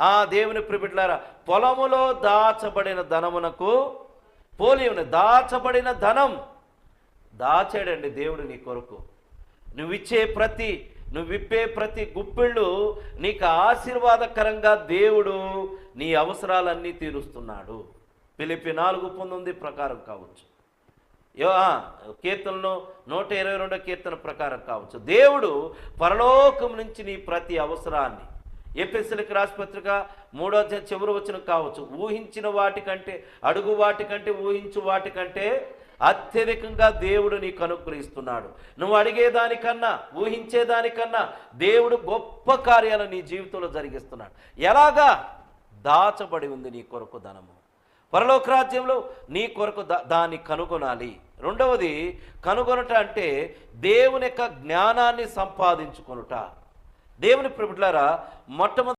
ఆ దేవుని ప్రిబిడ్లారా పొలములో దాచబడిన ధనమునకు పోలి ఉన్నది దాచబడిన ధనం దాచాడండి దేవుడు నీ కొరకు. నువ్విచ్చే ప్రతి నువ్వు విప్పే ప్రతి గుప్పిళ్ళు నీకు ఆశీర్వాదకరంగా దేవుడు నీ అవసరాలన్నీ తీరుస్తున్నాడు. పిలిపి నాలుగు పంతొమ్మిది ప్రకారం కావచ్చు. యో కీర్తనలో నూట ఇరవై రెండో కీర్తన ప్రకారం కావచ్చు. దేవుడు పరలోకం నుంచి నీ ప్రతి అవసరాన్ని ఏపీఎస్సీలకు రాసిపత్రిక మూడో చివరి వచ్చిన కావచ్చు. ఊహించిన వాటికంటే అడుగు వాటికంటే ఊహించు వాటికంటే అత్యధికంగా దేవుడు నీకు అనుగ్రహిస్తున్నాడు. నువ్వు అడిగేదానికన్నా ఊహించేదానికన్నా దేవుడు గొప్ప కార్యాలు నీ జీవితంలో జరిగిస్తున్నాడు. ఎలాగా? దాచబడి ఉంది నీ కొరకు ధనము. పరలోక రాజ్యంలో నీ కొరకు దాన్ని కనుగొనాలి. రెండవది కనుగొనట అంటే దేవుని యొక్క జ్ఞానాన్ని సంపాదించుకొనుట. దేవుని ప్రభుట్లారా మొట్టమొదటి